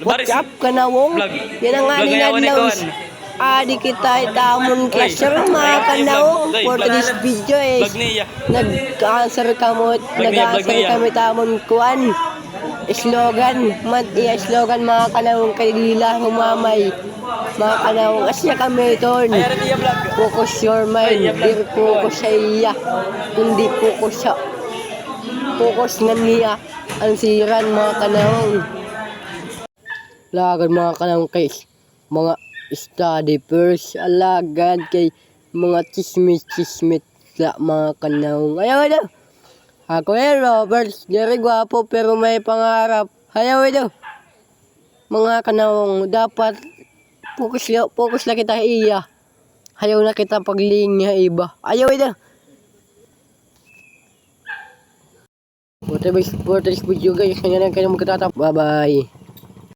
What's up, kanawong? Yan ang aning ikawan. Adi kita itamon Oy. classroom mga kanawong. For this video is Vlog niya. nag-answer kamo, niya, vlog nag-answer kami tamon kuan. Slogan, mat iya slogan mga kanawong kanila humamay. Mga kanawong asya kami ton. Focus your mind, di focus sa iya. Kundi focus sa focus nga niya ang siran mga kanawong. Lagad mga kanawong kay mga study first alagad kay mga chismis chismis sa mga kanawong. Ayaw ito. Ako eh, Robert. Dari gwapo pero may pangarap. Ayaw ito. Mga kanawong, dapat focus, la- focus na kita iya. Ayaw na kita paglinya iba. Ayaw ito. For today's, for today's video guys, kanya na kayo magkatatap. Bye-bye.